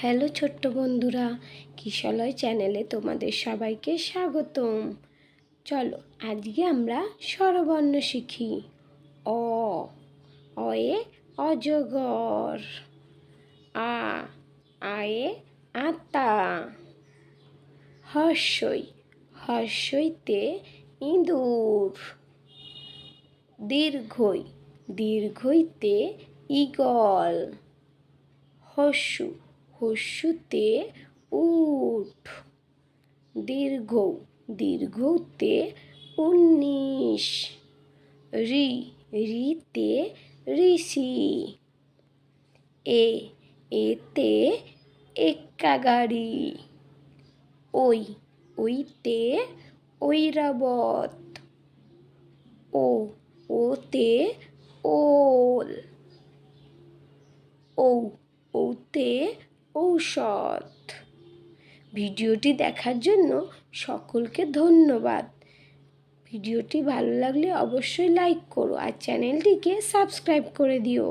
Hello ছোট্ট বন্ধুরা, কিশলয় চ্যানেলে তোমাদের সবাইকে স্বাগতম। চলো, আজকে আমরা স্বরবর্ণ শিখি। অ, অয়ে অজগর, আ, আয়ে আতা, হর্ষই, হর্ষইতে ইঁদুর, দীর্ঘই, দীর্ঘইতে ঈগল হস্যু হস্যুতে উঠ। দীর্ঘ দীর্ঘতে উনিশ। রি, রিতে ঋষি। এ এতে এক্কা গাড়ি ওই, ওইতে ঐরাবত। ও, ওতে ওল। ঔ ওতে ঔষধ। ভিডিওটি দেখার জন্য সকলকে ধন্যবাদ। ভিডিওটি ভালো লাগলে অবশ্যই লাইক করো আর চ্যানেলটিকে সাবস্ক্রাইব করে দিও।